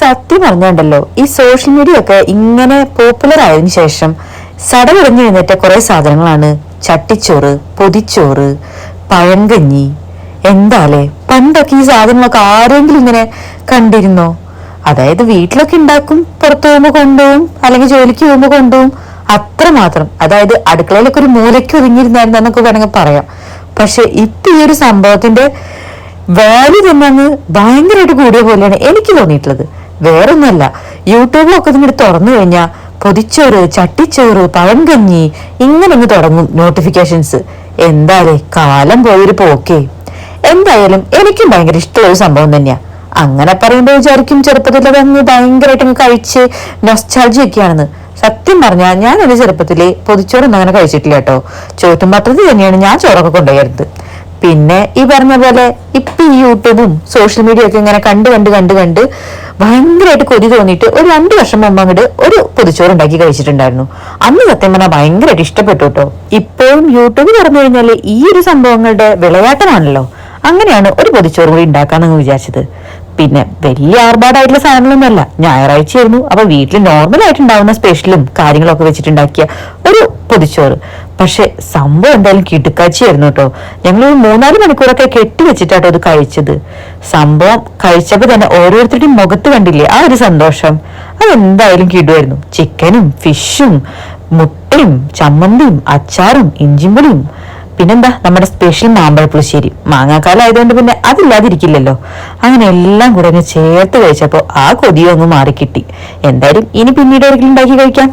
സത്യം പറഞ്ഞുണ്ടല്ലോ ഈ social media ഒക്കെ ഇങ്ങനെ പോപ്പുലർ ആയതിനു ശേഷം സടവിടഞ്ഞു എഴുന്നേറ്റ കുറെ സാധനങ്ങളാണ് ചട്ടിച്ചോറ് പൊതിച്ചോറ് പഴങ്കഞ്ഞി എന്താലേ? പണ്ടൊക്കെ ഈ സാധനങ്ങളൊക്കെ ആരെങ്കിലും ഇങ്ങനെ കണ്ടിരുന്നോ? അതായത് വീട്ടിലൊക്കെ ഉണ്ടാക്കും പുറത്തു പോകുമ്പോൾ കൊണ്ടുപോകും അല്ലെങ്കിൽ ജോലിക്ക് പോകുമ്പോൾ കൊണ്ടുപോകും അത്രമാത്രം അതായത് അടുക്കളയിലൊക്കെ ഒരു മൂലയ്ക്ക് ഒതുങ്ങിയിരുന്നായിരുന്നു എന്നൊക്കെ വേണമെങ്കിൽ പറയാം. പക്ഷെ ഇപ്പൊ ഈ ഒരു സംഭവത്തിന്റെ വാല്യൂ തന്നെ അങ്ങ് ഭയങ്കരമായിട്ട് കൂടിയ പോലെയാണ് എനിക്ക് തോന്നിയിട്ടുള്ളത്. വേറൊന്നുമല്ല. യൂട്യൂബിലൊക്കെ ഇങ്ങോട്ട് തുറന്നു കഴിഞ്ഞാൽ പൊതിച്ചോറ് ചട്ടിച്ചോറ് പഴങ്കഞ്ഞി ഇങ്ങനെ അങ്ങ് തുടങ്ങും നോട്ടിഫിക്കേഷൻസ് എന്താലേ കാലം പോയൊരു പോക്കേ. എന്തായാലും എനിക്കും ഭയങ്കര ഇഷ്ടമുള്ള സംഭവം തന്നെയാ. അങ്ങനെ പറയുമ്പോൾ വിചാരിക്കും ചെറുപ്പത്തിൽ അതങ്ങ് ഭയങ്കരമായിട്ട് കഴിച്ച് നൊസ്റ്റാൾജി ഒക്കെയാണെന്ന് സത്യം പറഞ്ഞാൽ ഞാൻ എന്റെ ചെറുപ്പത്തിൽ പൊതിച്ചോറൊന്നും അങ്ങനെ കഴിച്ചിട്ടില്ല കേട്ടോ. ചോറ്റും പത്രത്തിൽ തന്നെയാണ് ഞാൻ ചോറൊക്കെ കൊണ്ടുപോയത് പിന്നെ ഈ പറഞ്ഞ പോലെ ഇപ്പൊ ഈ യൂട്യൂബും സോഷ്യൽ മീഡിയ ഒക്കെ ഇങ്ങനെ കണ്ട് കണ്ട് കണ്ട് കണ്ട് ഭയങ്കരമായിട്ട് കൊതി തോന്നിയിട്ട് ഒരു രണ്ട് വർഷം മുമ്പ് അങ്ങോട്ട് ഒരു പൊതിച്ചോറ് ഉണ്ടാക്കി കഴിച്ചിട്ടുണ്ടായിരുന്നു. അന്ന് സത്യം പറഞ്ഞാൽ ഭയങ്കരമായിട്ട് ഇഷ്ടപ്പെട്ടു കേട്ടോ. ഇപ്പോഴും യൂട്യൂബ് തുറന്നു കഴിഞ്ഞാൽ ഈ ഒരു സംഭവങ്ങളുടെ വിളയാട്ടമാണല്ലോ. അങ്ങനെയാണ് ഒരു പൊതിച്ചോറ് കൂടി ഉണ്ടാക്കാന്ന് വിചാരിച്ചത്. പിന്നെ വലിയ ആർഭാടായിട്ടുള്ള സാധനങ്ങളൊന്നുമല്ല. ഞായറാഴ്ചയായിരുന്നു. അപ്പൊ വീട്ടിൽ നോർമൽ ആയിട്ടുണ്ടാവുന്ന സ്പെഷ്യലും കാര്യങ്ങളൊക്കെ വെച്ചിട്ടുണ്ടാക്കിയ ഒരു പൊതിച്ചോറ്. പക്ഷെ സംഭവം എന്തായാലും കിടുക്കാച്ചിയായിരുന്നു കേട്ടോ. ഞങ്ങൾ ഒരു മൂന്നാൽ മണിക്കൂറൊക്കെ കെട്ടിവെച്ചിട്ടാട്ടോ അത് കഴിച്ചത്. സംഭവം കഴിച്ചപ്പോ തന്നെ ഓരോരുത്തരുടെയും മുഖത്ത് കണ്ടില്ലേ ആ ഒരു സന്തോഷം. അതെന്തായാലും കിടുമായിരുന്നു ചിക്കനും ഫിഷും മുട്ടയും ചമ്മന്തിയും അച്ചാറും ഇഞ്ചിമ്പുളിയും പിന്നെന്താ നമ്മുടെ സ്പെഷ്യൽ മാമ്പഴപ്പുളിശ്ശേരി മാങ്ങാക്കാലം ആയതുകൊണ്ട് പിന്നെ അതില്ലാതിരിക്കില്ലല്ലോ. അങ്ങനെ എല്ലാം കൂടെ അങ്ങ് ചേർത്ത് കഴിച്ചപ്പോ ആ കൊതിയും മാറിക്കിട്ടി. എന്തായാലും ഇനി പിന്നീട് ഒരിക്കലും ഉണ്ടാക്കി കഴിക്കാം.